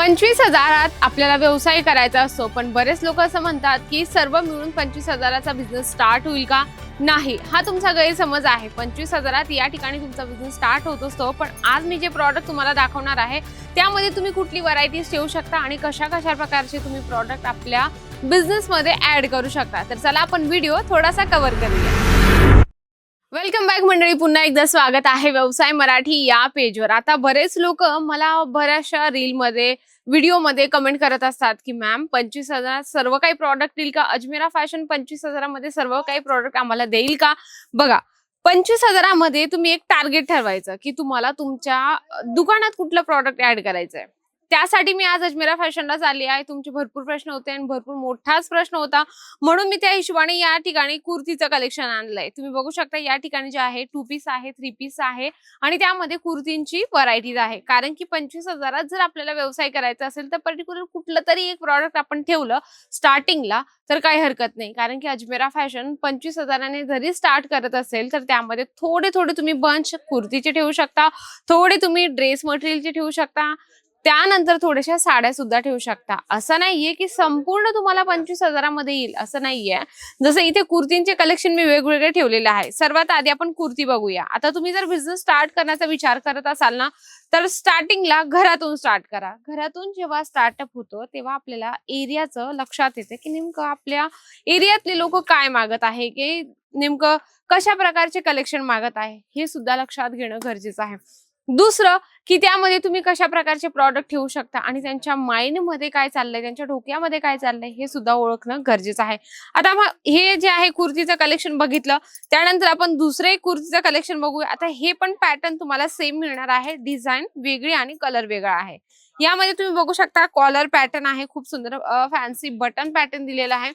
पंचवीस हजारात आपल्याला व्यवसाय करायचा असतो. पण बरेच लोक असं म्हणतात की सर्व मिळून पंचवीस हजाराचा बिझनेस स्टार्ट होईल का? नाही. हा तुमचा गैरसमज आहे. पंचवीस हजारात या ठिकाणी तुमचा बिझनेस स्टार्ट होत असतो. पण आज मी जे प्रॉडक्ट तुम्हाला दाखवणार आहे त्यामध्ये तुम्ही कुठली व्हरायटीज ठेवू शकता आणि कशा कशा प्रकारचे तुम्ही प्रॉडक्ट आपल्या बिझनेसमध्ये ॲड करू शकता. तर चला आपण व्हिडिओ थोडासा कव्हर करूया. वेलकम बॅक मंडळी. पुन्हा एकदा स्वागत आहे व्यवसाय मराठी या पेजवर आता बरेच लोक मला बऱ्याचशा रीलमध्ये व्हिडिओमध्ये कमेंट करत असतात की मॅम पंचवीस हजारात सर्व काही प्रॉडक्ट येईल का? अजमेरा फॅशन पंचवीस हजारामध्ये सर्व काही प्रॉडक्ट आम्हाला देईल का? बघा पंचवीस हजारामध्ये तुम्ही एक टार्गेट ठरवायचं की तुम्हाला तुमच्या दुकानात कुठलं प्रॉडक्ट ऍड करायचं आहे त्यासाठी मी आज अजमेरा फॅशनला चालली आहे. तुमचे भरपूर प्रश्न होते आणि भरपूर मोठाच प्रश्न होता. म्हणून मी त्या हिशोबाने या ठिकाणी कुर्तीचं कलेक्शन आणलंय. तुम्ही बघू शकता या ठिकाणी जे आहे टू पीस आहे थ्री पीस आहे आणि त्यामध्ये कुर्तींची व्हरायटीज आहे. कारण की पंचवीस हजारात जर आपल्याला व्यवसाय करायचा असेल तर पर्टिक्युलर कुठलं तरी एक प्रॉडक्ट आपण ठेवलं स्टार्टिंगला तर काही हरकत नाही. कारण की अजमेरा फॅशन पंचवीस हजाराने जरी स्टार्ट करत असेल तर त्यामध्ये थोडे थोडे तुम्ही बंच कुर्तीचे ठेवू शकता. थोडे तुम्ही ड्रेस मटेरियलचे ठेवू शकता. त्यानंतर थोड्याशा साड्या सुद्धा ठेवू शकता. असं नाहीये की संपूर्ण तुम्हाला पंचवीस हजारामध्ये येईल. असं नाहीये. जसं इथे कुर्तींचे कलेक्शन मी वेगवेगळे ठेवलेले आहे. सर्वात आधी आपण कुर्ती बघूया. आता तुम्ही जर बिझनेस स्टार्ट करण्याचा विचार करत असाल ना तर स्टार्टिंगला घरातून स्टार्ट करा. घरातून जेव्हा स्टार्टअप होतो तेव्हा आपल्याला एरियाचं लक्षात येतं की नेमकं आपल्या एरियातले लोक काय मागत आहे की नेमकं कशा प्रकारचे कलेक्शन मागत आहे हे सुद्धा लक्षात घेणं गरजेचं आहे. दुसरं की त्यामध्ये तुम्ही कशा प्रकारचे प्रॉडक्ट ठेवू शकता आणि त्यांच्या माइंडमध्ये काय चाललंय त्यांच्या डोक्यामध्ये काय चाललंय हे सुद्धा ओळखणं गरजेचं आहे. आता मग हे जे आहे कुर्तीचं कलेक्शन बघितलं त्यानंतर आपण दुसरे कुर्तीचं कलेक्शन बघूया. आता हे पण पॅटर्न तुम्हाला सेम मिळणार आहे. डिझाईन वेगळी आणि कलर वेगळा आहे. यामध्ये तुम्ही बघू शकता कॉलर पॅटर्न आहे खूप सुंदर फॅन्सी बटन पॅटर्न दिलेला आहे.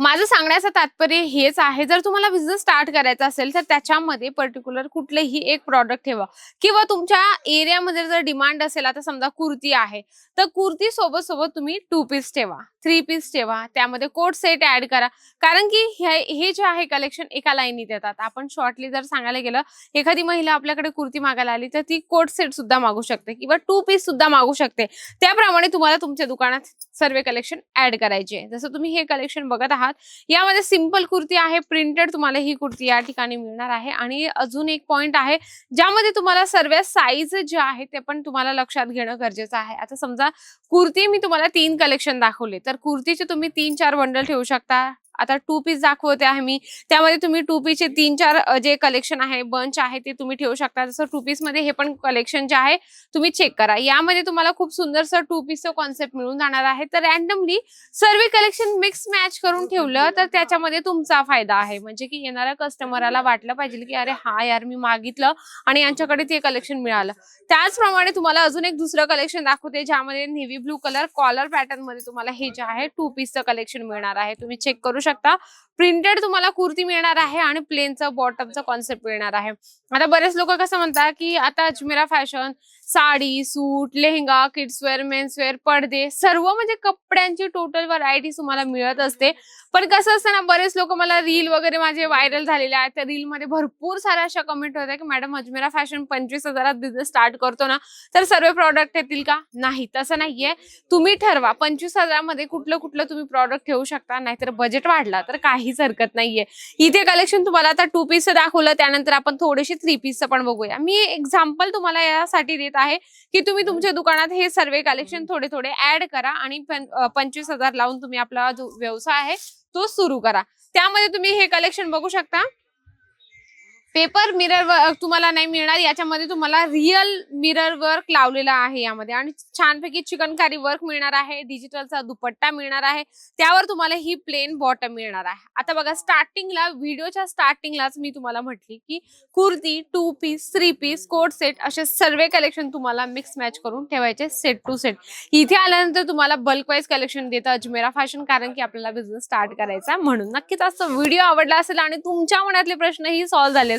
माझं सांगण्याचं तात्पर्य हेच आहे जर तुम्हाला बिझनेस स्टार्ट करायचा असेल तर त्याच्यामध्ये पर्टिक्युलर कुठलेही एक प्रॉडक्ट ठेवा. किंवा तुमच्या एरियामध्ये जर डिमांड असेल आता समजा कुर्ती आहे तर कुर्ती सोबत सोबत तुम्ही टू पीस ठेवा थ्री पीस ठेवा त्यामध्ये कोट सेट ऍड करा. कारण की हे हे जे आहे कलेक्शन एका लाईनीत येतात. आपण शॉर्टली जर सांगायला गेलं एखादी महिला आपल्याकडे कुर्ती मागायला आली तर ती कोट सेट सुद्धा मागू शकते किंवा टू पीस सुद्धा मागू शकते. त्याप्रमाणे तुम्हाला तुमच्या दुकानात सर्व कलेक्शन ऍड करायचे. जसं तुम्ही हे कलेक्शन बघत आहात यामध्ये सिंपल कुर्ती आहे प्रिंटेड तुम्हाला ही कुर्ती या ठिकाणी मिळणार आहे. आणि अजून एक पॉइंट आहे ज्यामध्ये तुम्हाला सर्व साईज जे आहे ते पण तुम्हाला लक्षात घेणं गरजेचं आहे. आता समजा कुर्ती मी तुम्हाला तीन कलेक्शन दाखवले. तर कुर्तीचे तुम्ही तीन चार बंडल ठेवू शकता? आता टू पीस दाखवते आहे मी. त्यामध्ये तुम्ही टू पीसचे तीन चार जे कलेक्शन आहे बंच आहे ते तुम्ही ठेवू शकता. जसं टू पीसमध्ये हे पण कलेक्शन जे आहे तुम्ही चेक करा. यामध्ये तुम्हाला खूप सुंदरसं टू पीसचं कॉन्सेप्ट मिळून जाणार आहे. तर रॅन्डमली सर्व कलेक्शन मिक्स मॅच करून ठेवलं तर त्याच्यामध्ये तुमचा फायदा आहे. म्हणजे की येणाऱ्या कस्टमरला वाटलं पाहिजे की अरे हा यार मी मागितलं आणि यांच्याकडे ते कलेक्शन मिळालं. त्याचप्रमाणे तुम्हाला अजून एक दुसरं कलेक्शन दाखवते ज्यामध्ये नेव्ही ब्लू कलर कॉलर पॅटर्नमध्ये तुम्हाला हे जे आहे टू पीसचं कलेक्शन मिळणार आहे. तुम्ही चेक करू शकता. प्रिंटेड तुम्हाला कुर्ती मिळणार आहे आणि प्लेनचा बॉटमचा कॉन्सेप्ट मिळणार आहे. आता बरेच लोक कसं म्हणतात की आता Ajmera fashion sari suit lehenga kidswear menswear पडदे सर्व म्हणजे कपड्यांची टोटल व्हरायटी तुम्हाला मिळत असते. पण कसं असतं ना बरेच लोक मला रील वगैरे माझे व्हायरल झालेले आहेत. त्या रील मध्ये भरपूर साऱ्या अशा कमेंट होत्या की मॅडम अजमेरा फॅशन पंचवीस हजारात बिझनेस स्टार्ट करतो ना तर सर्व प्रॉडक्ट येतील का? नाही तसं नाहीये. तुम्ही ठरवा. पंचवीस हजारामध्ये कुठलं कुठलं तुम्ही प्रॉडक्ट ठेवू शकता नाहीतर बजेट वाढला तर काहीच हरकत नाहीये. इथे कलेक्शन तुम्हाला आता टू पीस दाखवलं त्यानंतर आपण थोडेसे थ्री पीसचं पण बघूया. मी एक्झाम्पल तुम्हाला यासाठी देत आहे की तुम्ही तुमच्या दुकानात हे सर्व कलेक्शन थोडे थोडे ऍड करा आणि पंचवीस हजार लावून तुम्ही आपला जो व्यवसाय आहे तो सुरू करा. त्यामध्ये तुम्ही हे कलेक्शन बघू शकता. पेपर मिरर वर्क तुम्हाला नाही मिळणार. याच्यामध्ये तुम्हाला रिअल मिरर वर्क लावलेला आहे यामध्ये. आणि छानपैकी चिकनकारी वर्क मिळणार आहे. डिजिटलचा दुपट्टा मिळणार आहे. त्यावर तुम्हाला ही प्लेन बॉटम मिळणार आहे. आता बघा स्टार्टिंगला व्हिडिओच्या स्टार्टिंगलाच मी तुम्हाला म्हटली की kurti two piece three piece coat set असे सर्व कलेक्शन तुम्हाला मिक्स मॅच करून ठेवायचे सेट टू सेट इथे आल्यानंतर तुम्हाला बल्क वाईज कलेक्शन देतं अजमेरा फॅशन कारण की आपल्याला बिझनेस स्टार्ट करायचा म्हणून. नक्कीच असं व्हिडिओ आवडला असेल आणि तुमच्या मनातले प्रश्नही सॉल्व्ह झाले